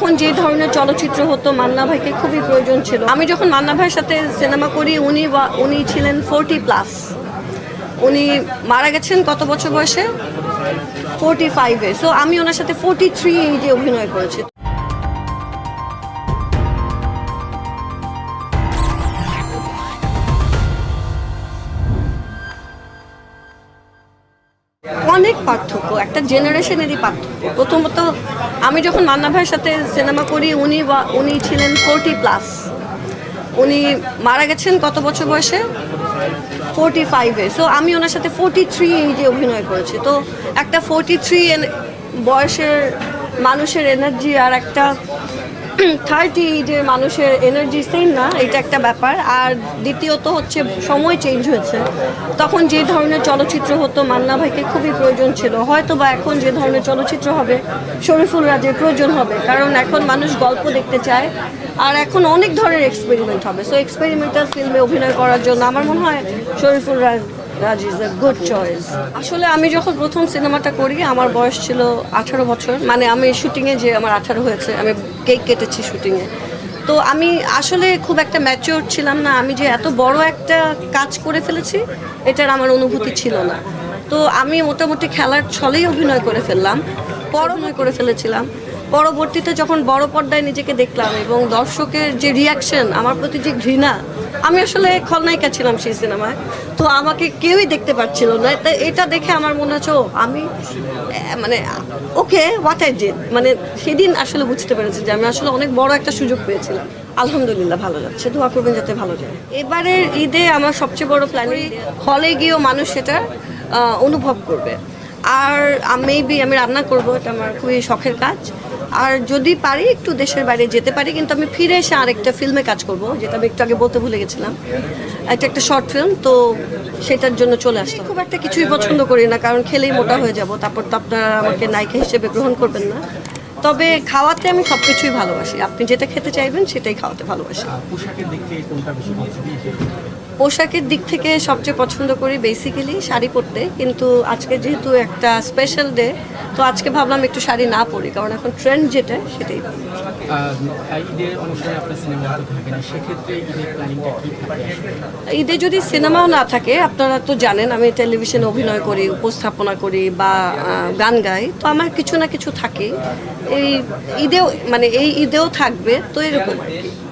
তখন যে ধরনের চলচ্চিত্র হতো মান্না ভাইকে খুবই প্রয়োজন ছিল। আমি যখন মান্না ভাইয়ের সাথে সিনেমা করি, উনি উনি ছিলেন ফোরটি প্লাস। উনি মারা গেছেন কত বছর বয়সে? ফোরটি ফাইভে। সো আমি ওনার সাথে ফোরটি থ্রি যে অভিনয় করেছি। পার্থক্য, একটা জেনারেশনেরই পার্থক্য। প্রথমত, আমি যখন মান্না ভাইয়ের সাথে সিনেমা করি, উনি উনি ছিলেন ফোরটি প্লাস উনি মারা গেছেন কত বছর বয়সে? ফোরটি ফাইভে সো আমি ওনার সাথে ফোরটি থ্রি এইজে অভিনয় করেছি। তো, একটা ফোরটি থ্রি বয়সের মানুষের এনার্জি আর একটা থার্টি এইজের মানুষের এনার্জি সেম না, এটা একটা ব্যাপার। আর দ্বিতীয়ত হচ্ছে সময় চেঞ্জ হয়েছে। তখন যে ধরনের চলচ্চিত্র হতো, মান্না ভাইকে খুবই প্রয়োজন ছিল। হয়তো বা এখন যে ধরনের চলচ্চিত্র হবে, শরীফুল রাজের প্রয়োজন হবে। কারণ এখন মানুষ গল্প দেখতে চায়। আর এখন অনেক ধরনের এক্সপেরিমেন্ট হবে। সো এক্সপেরিমেন্টাল ফিল্মে অভিনয় করার জন্য আমার মনে হয় Shariful Raj Raj is good choice আসলে আমি যখন প্রথম সিনেমাটা করি, আমার বয়স ছিল আঠারো বছর। মানে আমি শুটিংয়ে যে আমার আঠারো হয়েছে, আমি কেক কেটেছি শুটিংয়ে। তো আমি আসলে খুব একটা ম্যাচিওর ছিলাম না। আমি যে এত বড় একটা কাজ করে ফেলেছি, এটার আমার অনুভূতি ছিল না। তো আমি মোটামুটি খেলার ছলেই অভিনয় করে ফেললাম পর অভিনয় করে ফেলেছিলাম। পরবর্তীতে যখন বড় পর্দায় নিজেকে দেখলাম এবং দর্শকের যে রিয়াকশন আমার প্রতি যে ঘৃণা, আমি আসলে খলনায়িকা ছিলাম সেই সিনেমায়। তো আমাকে কেউই দেখতে পাচ্ছিল না। তাই এটা দেখে আমার মনে হচ্ছে আমি মানে ওকে হোয়াট আই ডিড মানে সেদিন আসলে বুঝতে পেরেছি যে আমি আসলে অনেক বড় একটা সুযোগ পেয়েছিলাম। আলহামদুলিল্লাহ, ভালো যাচ্ছে। দোয়া করবেন যাতে ভালো যায়। এবারের ঈদে আমার সবচেয়ে বড় প্ল্যান হলে গিয়েও মানুষ সেটা অনুভব করবে। আর মেবি আমি রান্না করব, এটা আমার খুবই শখের কাজ। আর যদি পারি, একটু দেশের বাইরে যেতে পারি, কিন্তু আমি ফিরে এসে আরেকটা ফিল্মে কাজ করব, যেটা আমি একটু আগে বলতে ভুলে গেছিলাম। এটা একটা শর্ট ফিল্ম, তো সেটার জন্য চলে আসলাম। খুব একটা কিছুই পছন্দ করি না, কারণ খেলেই মোটা হয়ে যাব, তারপর তো আপনারা আমাকে নায়িকা হিসেবে গ্রহণ করবেন না। তবে খাওয়াতে আমি সব কিছুই ভালোবাসি। আপনি যেটা খেতে চাইবেন, সেটাই খাওয়াতে ভালোবাসি। পোশাকের দিক থেকে সবচেয়ে পছন্দ করি বেসিক্যালি শাড়ি পরতে। কিন্তু আজকে যেহেতু একটা স্পেশাল ডে তো আজকে ভাবলাম একটু শাড়ি না পরি কারণ এখন ট্রেন্ড যেটা সেটাই? ঈদে যদি সিনেমাও না থাকে আপনারা তো জানেন আমি টেলিভিশনে অভিনয় করি উপস্থাপনা করি বা গান গাই তো আমার কিছু না কিছু থাকে এই ঈদেও মানে এই ঈদেও থাকবে তো এরকম আর কি।